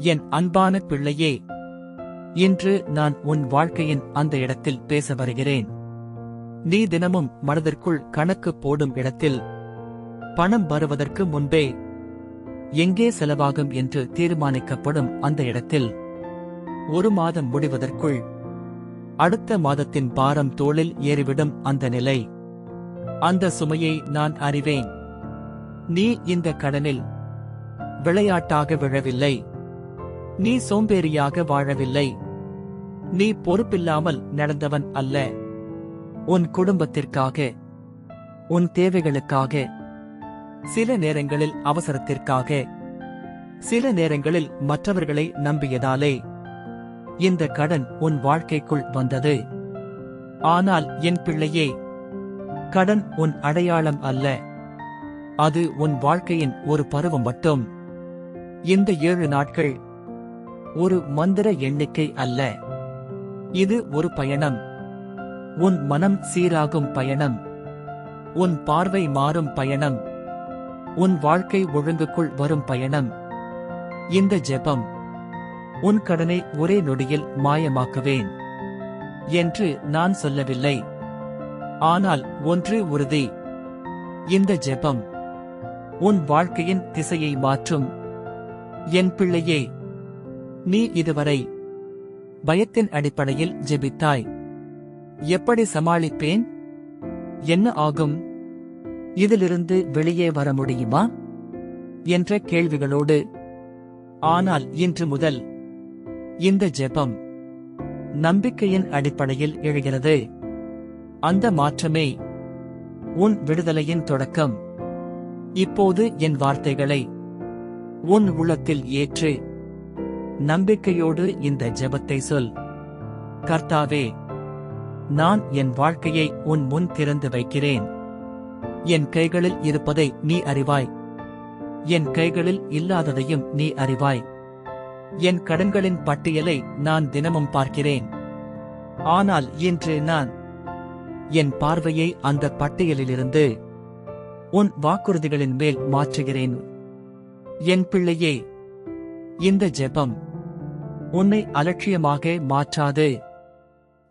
என் அன்பான பிள்ளையே இன்று நான் உன் வாழ்க்கையின் அந்த இடத்தில் பேச வருகிறேன். நீ தினமும் மனதிற்குள் கணக்கு போடும் இடத்தில் பணம் வருவதற்கு முன்பே எங்கே செலவாகும் என்று தீர்மானிக்கப்படும் அந்த இடத்தில் ஒரு மாதம் முடிவதற்குள் அடுத்த மாதத்தின் பாரம் தோளில் ஏறிவிடும் அந்த நிலை. அந்த சுமையை நான் அறிவேன். நீ இந்த கடனில் விளையாட்டாக விழவில்லை. நீ சோம்பேறியாக வாழவில்லை. நீ பொறுப்பில்லாமல் நடந்தவன் அல்ல. உன் குடும்பத்திற்காக உன் தேவைகளுக்காக சில நேரங்களில் அவசரத்திற்காக சில நேரங்களில் மற்றவர்களை நம்பியதாலே இந்த கடன் உன் வாழ்க்கைக்குள் வந்தது. ஆனால் என் பிள்ளையே கடன் உன் அடையாளம் அல்ல. அது உன் வாழ்க்கையின் ஒரு பருவம் மட்டும். இந்த ஏழு நாட்கள் ஒரு மந்திர எண்ணிக்கை அல்ல. இது ஒரு பயணம். உன் மனம் சீராகும் பயணம். உன் பார்வை மாறும் பயணம். உன் வாழ்க்கை ஒழுங்குக்குள் வரும் பயணம். இந்த ஜெபம். உன் கடனை ஒரே நொடியில் மாயமாக்குவேன். என்று நான் சொல்லவில்லை. ஆனால் ஒன்று உறுதி. இந்த ஜெபம். உன் வாழ்க்கையின் திசையை மாற்றும். என் பிள்ளையே நீ இதுவரை பயத்தின் அடிப்படையில் ஜெபித்தாய். எப்படி சமாளிப்பேன்? என்ன ஆகும்? இதிலிருந்து வெளியே வர முடியுமா? என்ற கேள்விகளோடு ஆனால் இன்று முதல் இந்த ஜெபம் நம்பிக்கையின் அடிப்படையில் எழுகிறது. அந்த மாற்றமே உன் விடுதலையின் தொடக்கம். இப்போது என் வார்த்தைகளை உன் உள்ளத்தில் ஏற்று நம்பிக்கையோடு இந்த ஜெபத்தை சொல். கர்த்தாவே நான் என் வாழ்க்கையை உன் முன் திறந்து வைக்கிறேன். என் கைகளில் இருப்பதை நீ அறிவாய். என் கைகளில் இல்லாததையும் நீ அறிவாய். என் கடன்களின் பட்டியலை நான் தினமும் பார்க்கிறேன். ஆனால் இன்று நான் என் பார்வையை அந்த பட்டியலிலிருந்து உன் வாக்குறுதிகளின் மேல் மாற்றுகிறேன். என் பிள்ளையே இந்த ஜெபம் உன்னை அலட்சியமாக மாற்றாது.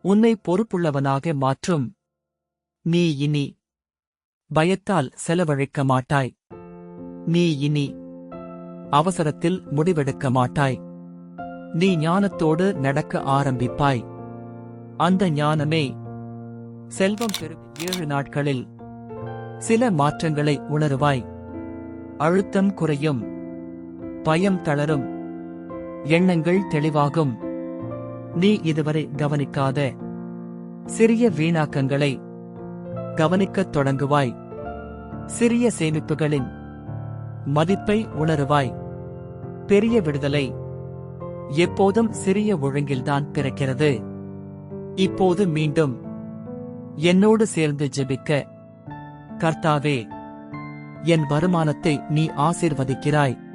உன்னை பொறுப்புள்ளவனாக மாற்றும். நீ இனி பயத்தால் செலவழிக்க மாட்டாய். நீ இனி அவசரத்தில் முடிவெடுக்க மாட்டாய். நீ ஞானத்தோடு நடக்க ஆரம்பிப்பாய். அந்த ஞானமே செல்வம் பெரும் ஏழு நாட்களில் சில மாற்றங்களை உணருவாய். அழுத்தம் குறையும். பயம் தளரும். எண்ணங்கள் தெளிவாகும். நீ இதுவரை கவனிக்காத சிறிய வீணாக்கங்களை கவனிக்கத் தொடங்குவாய். சிறிய சேமிப்புகளின் மதிப்பை உணருவாய். பெரிய விடுதலை எப்போதும் சிறிய ஒழுங்கில்தான் பிறக்கிறது. இப்போது மீண்டும் என்னோடு சேர்ந்து ஜெபிக்க கர்த்தாவே என் வருமானத்தை நீ ஆசிர்வதிக்கிறாய்.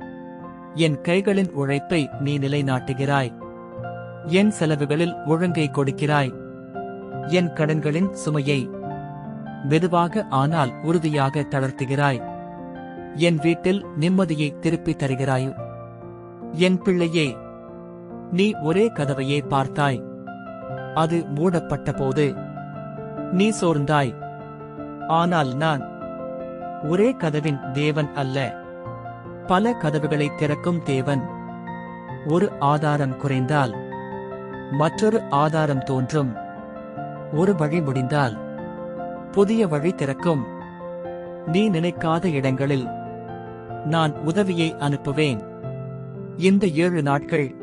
என் கைகளின் உழைப்பை நீ நிலைநாட்டுகிறாய். என் செலவுகளில் ஒழுங்கை கொடுக்கிறாய். என் கடன்களின் சுமையை மெதுவாக ஆனால் உறுதியாக தளர்த்துகிறாய். என் வீட்டில் நிம்மதியை திருப்பித் தருகிறாய். என் பிள்ளையே நீ ஒரே கதவையே பார்த்தாய். அது மூடப்பட்ட போது நீ சோர்ந்தாய். ஆனால் நான் ஒரே கதவின் தேவன் அல்ல. பல கதவுகளை திறக்கும் தேவன். ஒரு ஆதாரம் குறைந்தால் மற்றொரு ஆதாரம் தோன்றும். ஒரு வழி முடிந்தால் புதிய வழி திறக்கும். நீ நினைக்காத இடங்களில் நான் உதவியை அனுப்புவேன். இந்த ஏழு நாட்கள்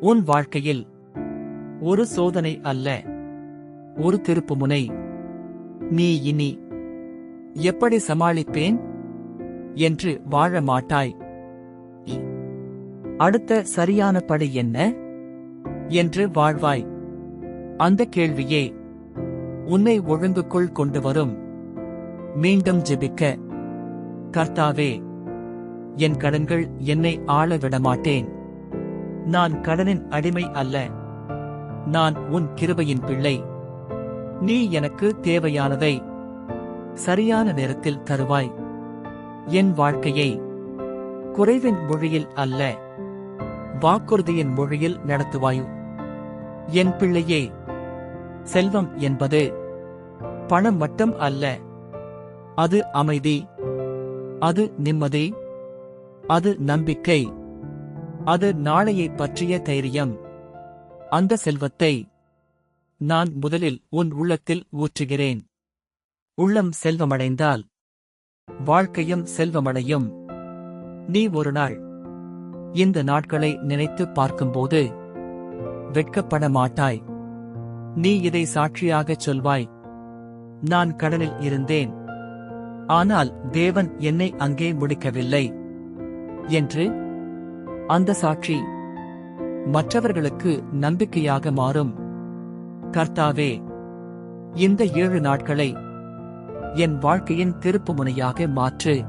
உன் வாழ்க்கையில் ஒரு சோதனை அல்ல ஒரு திருப்புமுனை நீ இனி எப்படி சமாளிப்பேன்? என்று வாழ மாட்டாய் அடுத்த சரியான படி என்ன? என்று வாழ்வாய். அந்த கேள்வியே உன்னை ஒழுங்குக்குள் கொண்டு வரும். மீண்டும் ஜெபிக்க கர்த்தாவே என் கடன்கள் என்னை ஆள விடமாட்டேன். நான் கடனின் அடிமை அல்ல. நான் உன் கிருபையின் பிள்ளை. நீ எனக்கு தேவையானதை சரியான நேரத்தில் தருவாய். என் வாழ்க்கையை. குறைவின் மொழியில் அல்ல. வாக்குறுதியின் மொழியில் நடத்துவாயும் என் பிள்ளையே. செல்வம் என்பது பணம் மட்டும் அல்ல. அது அமைதி. அது நிம்மதி. அது நம்பிக்கை. அது நாளையைப் பற்றிய தைரியம். அந்த செல்வத்தை நான் முதலில் உன் உள்ளத்தில் ஊற்றுகிறேன். உள்ளம் செல்வமடைந்தால் வாழ்க்கையும் செல்வமடையும். நீ ஒரு நாள் இந்த நாட்களை நினைத்து பார்க்கும்போது வெட்கப்பட மாட்டாய். நீ இதை சாட்சியாகச் சொல்வாய். நான் கடலில் இருந்தேன். ஆனால் தேவன் என்னை அங்கே முடிக்கவில்லை. என்று அந்த சாட்சி மற்றவர்களுக்கு நம்பிக்கையாக மாறும். கர்த்தாவே இந்த ஏழு நாட்களை என் வாழ்க்கையின் திருப்புமுனையாக மாற்று.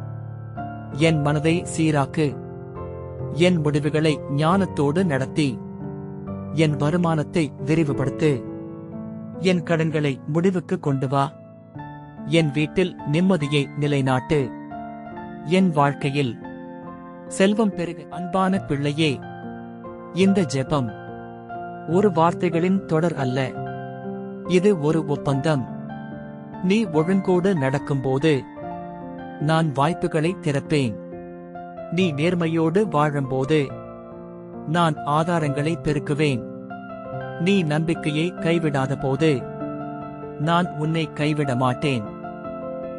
என் மனதை சீராக்கு. என் முடிவுகளை ஞானத்தோடு நடத்தி. என் வருமானத்தை விரிவுபடுத்து. என் கடன்களை முடிவுக்கு கொண்டு வா. என் வீட்டில் நிம்மதியை நிலைநாட்டு. என் வாழ்க்கையில் செல்வம் பெருக அன்பான பிள்ளையே. இந்த ஜெபம் ஒரு வார்த்தைகளின் தொடர் அல்ல. இது ஒரு ஒப்பந்தம். நீ ஒழுங்கோடு நடக்கும்போது நான் வாய்ப்புகளை திறப்பேன். நீ நேர்மையோடு வாழும்போது நான் ஆதாரங்களை பெருக்குவேன். நீ நம்பிக்கையை கைவிடாத போது நான் உன்னை கைவிட மாட்டேன்.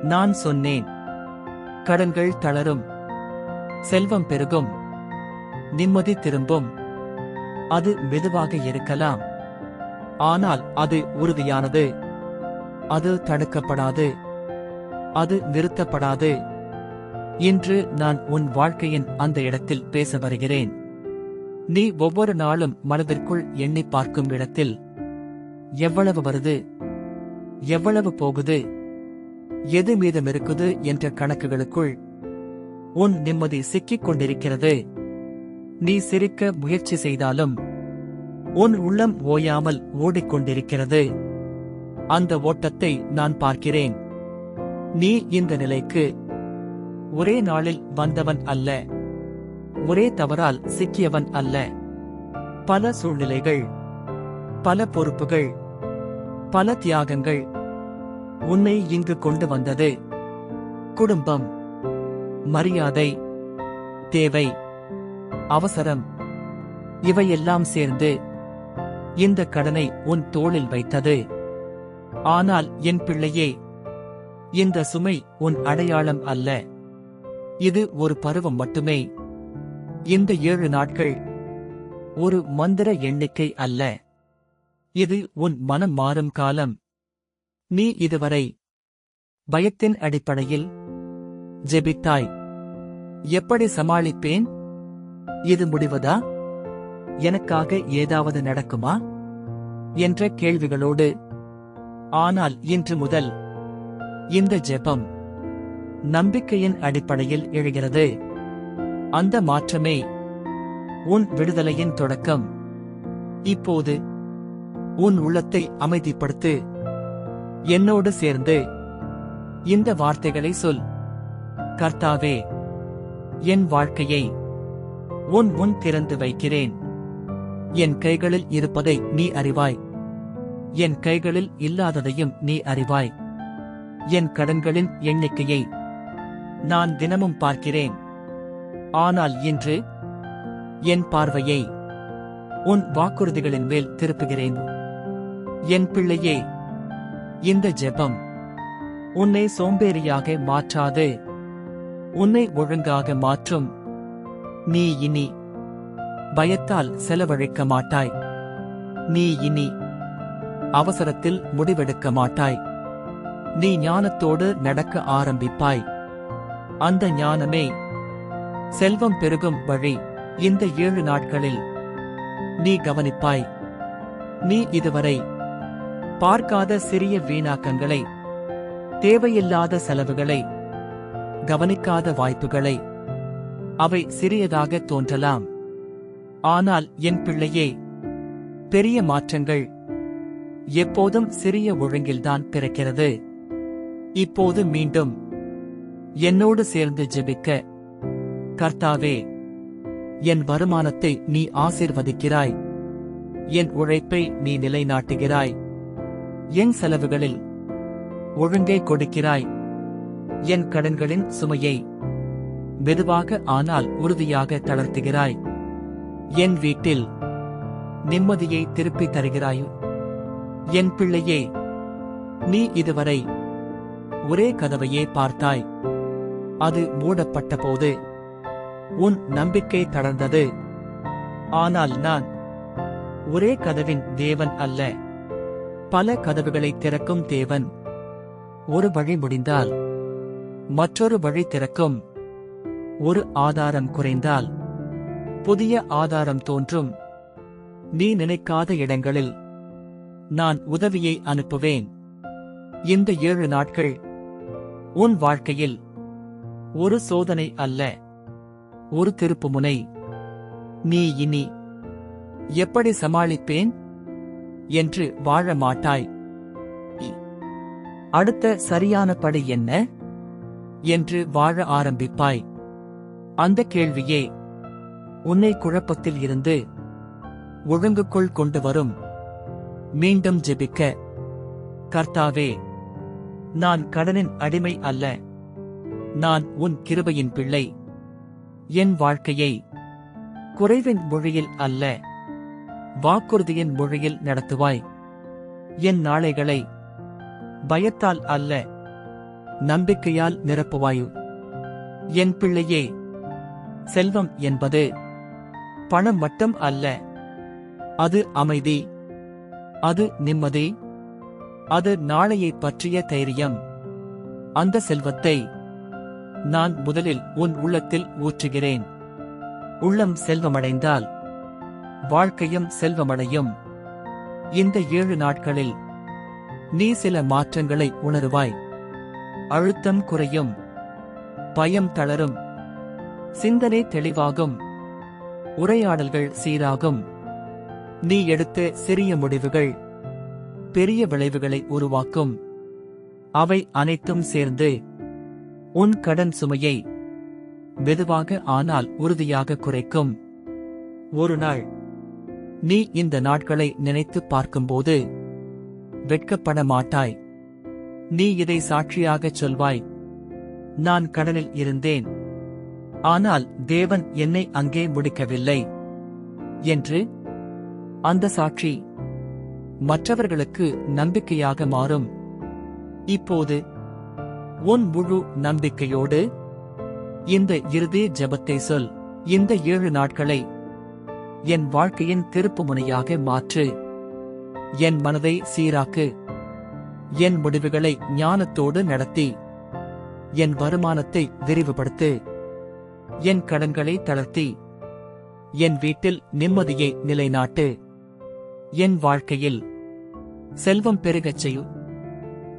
நான் சொன்னேன் கடன்கள் தளரும் செல்வம் பெருகும் நிம்மதி திரும்பும் அது மெதுவாக இருக்கலாம். ஆனால் அது உறுதியானது. அது தடுக்கப்படாது. அது நிறுத்தப்படாது. இன்று நான் உன் வாழ்க்கையின் அந்த இடத்தில் பேச வருகிறேன். நீ ஒவ்வொரு நாளும் மனதிற்குள் எண்ணி பார்க்கும் இடத்தில் எவ்வளவு வருது? எவ்வளவு போகுது? எது மீதம் இருக்குது என்ற கணக்குகளுக்குள் உன் நிம்மதி சிக்கிக் கொண்டிருக்கிறது. நீ சிரிக்க முயற்சி செய்தாலும் உன் உள்ளம் ஓயாமல் ஓடிக்கொண்டிருக்கிறது. அந்த ஓட்டத்தை நான் பார்க்கிறேன். நீ இந்த நிலைக்கு ஒரே நாளில் வந்தவன் அல்ல. ஒரே தவறால் சிக்கியவன் அல்ல. பல சூழ்நிலைகள் பல பொறுப்புகள் பல தியாகங்கள் உன்னை இங்கு கொண்டு வந்தது. குடும்பம் மரியாதை தேவை அவசரம் இவையெல்லாம் சேர்ந்து இந்த கடனை உன் தோளில் வைத்தது. ஆனால் என் பிள்ளையே இந்த சுமை உன் அடையாளம் அல்ல. இது ஒரு பருவம் மட்டுமே. இந்த ஏழு நாட்கள் ஒரு மந்திர எண்ணிக்கை அல்ல. இது உன் மனம் மாறும் காலம். நீ இதுவரை பயத்தின் அடிப்படையில் ஜெபித்தாய். எப்படி சமாளிப்பேன்? இது முடிவதா? எனக்காக ஏதாவது நடக்குமா? என்ற கேள்விகளோடு ஆனால் இன்று முதல் இந்த ஜெபம் நம்பிக்கையின் அடிப்படையில் எழுகிறது. அந்த மாற்றமே உன் விடுதலையின் தொடக்கம். இப்போது உன் உள்ளத்தை அமைதிப்படுத்து. என்னோடு சேர்ந்து இந்த வார்த்தைகளை சொல். கர்த்தாவே என் வாழ்க்கையை உன் முன் திறந்து வைக்கிறேன். என் கைகளில் இருப்பதை நீ அறிவாய். என் கைகளில் இல்லாததையும் நீ அறிவாய். என் கடன்களின் எண்ணிக்கையை நான் தினமும் பார்க்கிறேன். ஆனால் இன்று என் பார்வையை உன் வாக்குறுதிகளின் மேல் திருப்புகிறேன். என் பிள்ளையே இந்த ஜெபம் உன்னை சோம்பேறியாக மாற்றாது. உன்னை ஒழுங்காக மாற்றும். நீ இனி பயத்தால் செலவழிக்க மாட்டாய். நீ இனி அவசரத்தில் முடிவெடுக்க மாட்டாய். நீ ஞானத்தோடு நடக்க ஆரம்பிப்பாய். அந்த ஞானமே செல்வம் பெருகும் வழி. இந்த ஏழு நாட்களில் நீ கவனிப்பாய். நீ இதுவரை பார்க்காத சிறிய வீணாக்கங்களை தேவையில்லாத செலவுகளை கவனிக்காத வாய்ப்புகளை அவை சிறியதாக தோன்றலாம். ஆனால் என் பிள்ளையே பெரிய மாற்றங்கள் எப்போதும் சிறிய ஒழுங்கில்தான் பிறக்கிறது. இப்போது மீண்டும் என்னோடு சேர்ந்து ஜெபிக்க கர்த்தாவே என் வருமானத்தை நீ ஆசீர்வதிக்கிறாய். என் உழைப்பை நீ நிலைநாட்டுகிறாய். என் செலவுகளில் ஒழுங்கை கொடுக்கிறாய். என் கடன்களின் சுமையை மெதுவாக ஆனால் உறுதியாக தளர்த்துகிறாய். என் வீட்டில் நிம்மதியை திருப்பித் தருகிறாய் என் பிள்ளையே நீ இதுவரை ஒரே கதவையே பார்த்தாய். அது மூடப்பட்ட போது உன் நம்பிக்கை தளர்ந்தது. ஆனால் நான் ஒரே கதவின் தேவன் அல்ல. பல கதவுகளை திறக்கும் தேவன். ஒரு வழி முடிந்தால் மற்றொரு வழி திறக்கும். ஒரு ஆதாரம் குறைந்தால் புதிய ஆதாரம் தோன்றும். நீ நினைக்காத இடங்களில் நான் உதவியை அனுப்புவேன். இந்த ஏழு நாட்கள் உன் வாழ்க்கையில் ஒரு சோதனை அல்ல ஒரு திருப்புமுனை. நீ இனி எப்படி சமாளிப்பேன் என்று வாழ மாட்டாய் அடுத்த சரியான படி என்ன என்று வாழ ஆரம்பிப்பாய். அந்த கேள்வியே உன்னை குழப்பத்தில் இருந்து ஒழுங்குக்குள் கொண்டு வரும். மீண்டும் ஜெபிக்க கர்த்தாவே நான் கடனின் அடிமை அல்ல. நான் உன் கிருபையின் பிள்ளை. என் வாழ்க்கையை குறைவின் மொழியில் அல்ல. வாக்குறுதியின் மொழியில் நடத்துவாய். என் நாளைகளை பயத்தால் அல்ல. நம்பிக்கையால் நிரப்புவாயு. என் பிள்ளையே செல்வம் என்பது பணம் மட்டும் அல்ல. அது அமைதி. அது நிம்மதி. அது நாளையைப் பற்றிய தைரியம். அந்த செல்வத்தை நான் முதலில் உன் உள்ளத்தில் ஊற்றுகிறேன். உள்ளம் செல்வமடைந்தால் வாழ்க்கையும் செல்வமடையும். இந்த ஏழு நாட்களில் நீ சில மாற்றங்களை உணருவாய். அழுத்தம் குறையும். பயம் தளரும். சிந்தனை தெளிவாகும். உரையாடல்கள் சீராகும். நீ எடுத்த சிறிய முடிவுகள் பெரிய விளைவுகளை உருவாக்கும். அவை அனைத்தும் சேர்ந்து உன் கடன் சுமையை மெதுவாக ஆனால் உறுதியாக குறைக்கும். ஒரு நாள் நீ இந்த நாட்களை நினைத்து பார்க்கும்போது வெட்கப்பட மாட்டாய். நீ இதை சாட்சியாகச் சொல்வாய். நான் கடனில் இருந்தேன். ஆனால் தேவன் என்னை அங்கே முடிக்கவில்லை. என்று அந்த சாட்சி மற்றவர்களுக்கு நம்பிக்கையாக மாறும். இப்போது உன் முழு நம்பிக்கையோடு இந்த இறுதி ஜெபத்தை சொல். இந்த ஏழு நாட்களை என் வாழ்க்கையின் திருப்புமுனையாக மாற்று. என் மனதை சீராக்கு. என் முடிவுகளை ஞானத்தோடு நடத்தி. என் வருமானத்தை விரிவுபடுத்து. என் கடன்களை தளர்த்தி. என் வீட்டில் நிம்மதியை நிலைநாட்டு. என் வாழ்க்கையில் செல்வம் பெருகச் செய்யு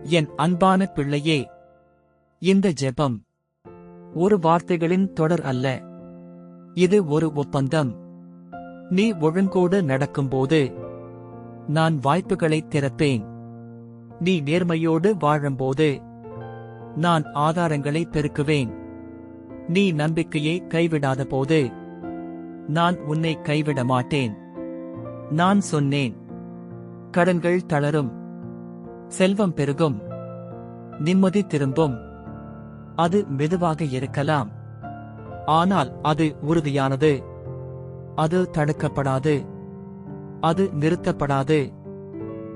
என் அன்பான பிள்ளையே இந்த ஜெபம் ஒரு வார்த்தைகளின் தொடர் அல்ல. இது ஒரு ஒப்பந்தம். நீ ஒழுங்கோடு நடக்கும்போது நான் வாய்ப்புகளை திறப்பேன். நீ நேர்மையோடு வாழும்போது நான் ஆதாரங்களை பெருக்குவேன். நீ நம்பிக்கையை கைவிடாத போது நான் உன்னை கைவிட மாட்டேன் நான் சொன்னேன். கடன்கள் தளரும். செல்வம் பெருகும். நிம்மதி திரும்பும். அது மெதுவாக இருக்கலாம். ஆனால் அது உறுதியானது. அது தடுக்கப்படாது. அது நிறுத்தப்படாது.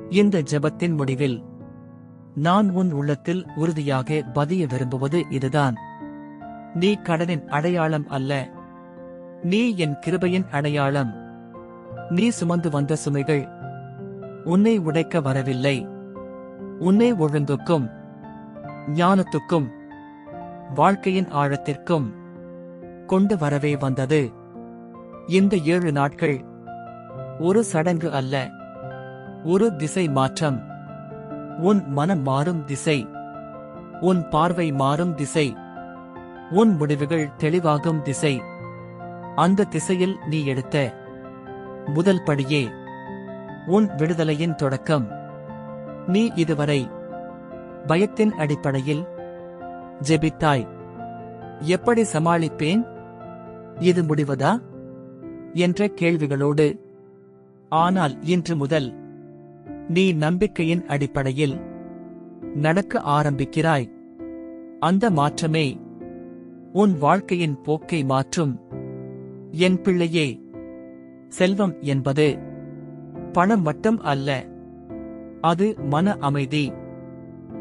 இந்த ஜெபத்தின் முடிவில் நான் உன் உள்ளத்தில் உறுதியாக பதிய விரும்புவது இதுதான். நீ கடனின் அடையாளம் அல்ல. நீ என் கிருபையின் அடையாளம். நீ சுமந்து வந்த சுமைகள் உன்னை உடைக்க வரவில்லை. உன்னை ஒழுங்குக்கும் ஞானத்துக்கும் வாழ்க்கையின் ஆழத்திற்கும் கொண்டு வரவே வந்தது. இந்த ஏழு நாட்கள் ஒரு சடங்கு அல்ல ஒரு திசை மாற்றம். உன் மனம் மாறும் திசை உன் பார்வை மாறும் திசை உன் முடிவுகள் தெளிவாகும் திசை. அந்த திசையில் நீ எடுத்த முதல் படியே உன் விடுதலையின் தொடக்கம். நீ இதுவரை பயத்தின் அடிப்படையில் ஜெபித்தாய். எப்படி சமாளிப்பேன்? இது முடிவதா? என்ற கேள்விகளோடு ஆனால் இன்று முதல் நீ நம்பிக்கையின் அடிப்படையில் நடக்க ஆரம்பிக்கிறாய். அந்த மாற்றமே உன் வாழ்க்கையின் போக்கை மாற்றும். என் பிள்ளையே செல்வம் என்பது பணம் மட்டும் அல்ல. அது மன அமைதி.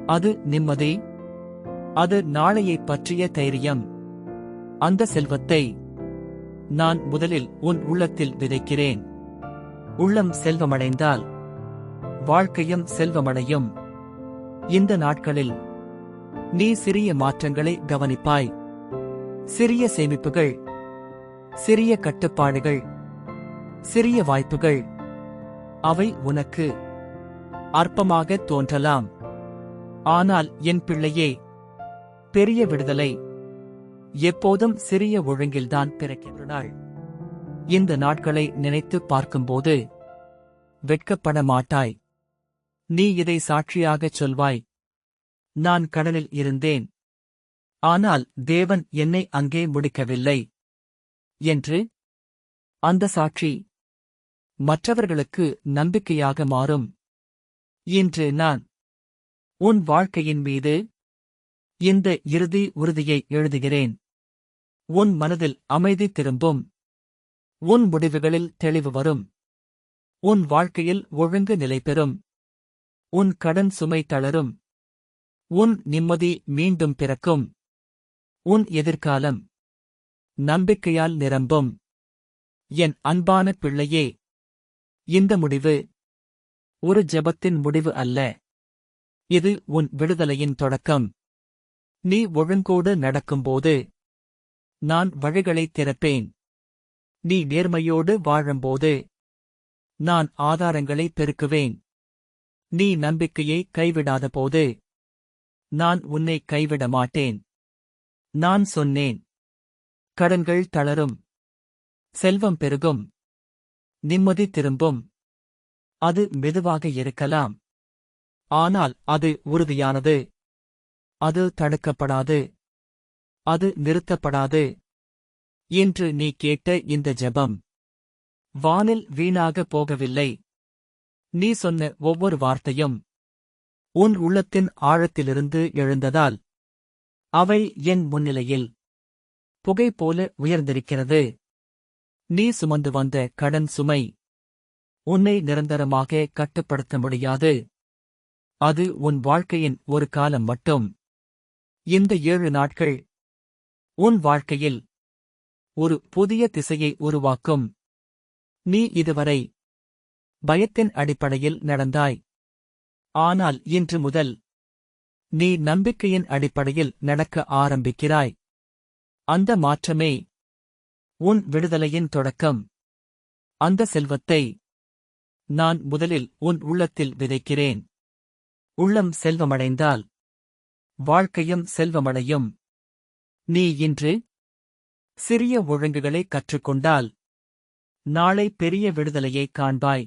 அது நிம்மதி. அது நாளையைப் பற்றிய தைரியம். அந்த செல்வத்தை நான் முதலில் உன் உள்ளத்தில் விதைக்கிறேன். உள்ளம் செல்வமடைந்தால் வாழ்க்கையும் செல்வமடையும். இந்த நாட்களில் நீ சிறிய மாற்றங்களை கவனிப்பாய். சிறிய சேமிப்புகள் சிறிய கட்டுப்பாடுகள் சிறிய வாய்ப்புகள். அவை உனக்கு அற்பமாக தோன்றலாம். ஆனால் என் பிள்ளையே பெரிய விடுதலை எப்போதும் சிறிய ஒழுங்கில்தான் பிறக்கிறாள் இந்த நாட்களை நினைத்து பார்க்கும்போது வெட்கப்பட மாட்டாய். நீ இதை சாட்சியாகச் சொல்வாய். நான் கடலில் இருந்தேன். ஆனால் தேவன் என்னை அங்கே முடிக்கவில்லை. என்று அந்த சாட்சி மற்றவர்களுக்கு நம்பிக்கையாக மாறும். இன்று நான் உன் வாழ்க்கையின் மீது இந்த இறுதி உறுதியை எழுதுகிறேன். உன் மனதில் அமைதி திரும்பும். உன் முடிவுகளில் தெளிவு வரும். உன் வாழ்க்கையில் ஒழுங்கு நிலை பெறும். உன் கடன் சுமை தளரும். உன் நிம்மதி மீண்டும் பிறக்கும். உன் எதிர்காலம் நம்பிக்கையால் நிரம்பும். என் அன்பான பிள்ளையே இந்த முடிவு ஒரு ஜெபத்தின் முடிவு அல்ல. இது உன் விடுதலையின் தொடக்கம். நீ ஒழுங்கோடு நடக்கும்போது நான் வழிகளைத் திறப்பேன். நீ நேர்மையோடு வாழும்போது நான் ஆதாரங்களை பெருக்குவேன். நீ நம்பிக்கையை கைவிடாத போது நான் உன்னை கைவிட மாட்டேன். நான் சொன்னேன். கடன்கள் தளரும். செல்வம் பெருகும். நிம்மதி திரும்பும். அது மெதுவாக இருக்கலாம். ஆனால் அது உறுதியானது. அது தடுக்கப்படாது. அது நிறுத்தப்படாது. என்று நீ கேட்ட இந்த ஜெபம் வானில் வீணாக போகவில்லை. நீ சொன்ன ஒவ்வொரு வார்த்தையும் உன் உள்ளத்தின் ஆழத்திலிருந்து எழுந்ததால் அவை என் முன்னிலையில் புகை போல உயர்ந்திருக்கிறது. நீ சுமந்து வந்த கடன் சுமை உன்னை நிரந்தரமாக கட்டுப்படுத்த முடியாது. அது உன் வாழ்க்கையின் ஒரு காலம் மட்டும். இந்த ஏழு நாட்கள் உன் வாழ்க்கையில் ஒரு புதிய திசையை உருவாக்கும். நீ இதுவரை பயத்தின் அடிப்படையில் நடந்தாய். ஆனால் இன்று முதல் நீ நம்பிக்கையின் அடிப்படையில் நடக்க ஆரம்பிக்கிறாய். அந்த மாற்றமே உன் விடுதலையின் தொடக்கம். அந்த செல்வத்தை நான் முதலில் உன் உள்ளத்தில் விதைக்கிறேன். உள்ளம் செல்வமடைந்தால் வாழ்க்கையும் செல்வமடையும். நீ இன்று சிறிய ஒழுங்குகளை கற்றுக்கொண்டால் நாளை பெரிய விடுதலையை காண்பாய்.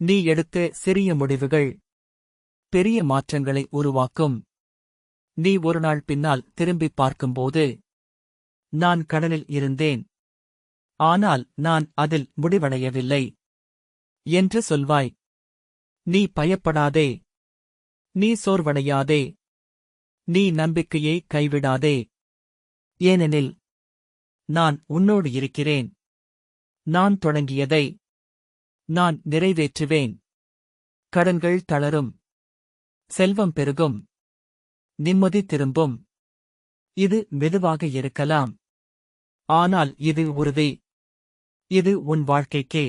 நீ எடுத்த சிறிய முடிவுகள் பெரிய மாற்றங்களை உருவாக்கும். நீ ஒரு நாள் பின்னால் திரும்பிப் பார்க்கும்போது நான் கடலில் இருந்தேன். ஆனால் நான் அதில் முடிவடையவில்லை. என்று சொல்வாய். நீ பயப்படாதே. நீ சோர்வடையாதே. நீ நம்பிக்கையை கைவிடாதே. ஏனெனில் நான் உன்னோடு இருக்கிறேன். நான் தொடங்கியதை நான் நிறைவேற்றுவேன். கடன்கள் தளரும். செல்வம் பெருகும். நிம்மதி திரும்பும். இது மெதுவாக இருக்கலாம். ஆனால் இது உறுதி. இது உன் வாழ்க்கைக்கே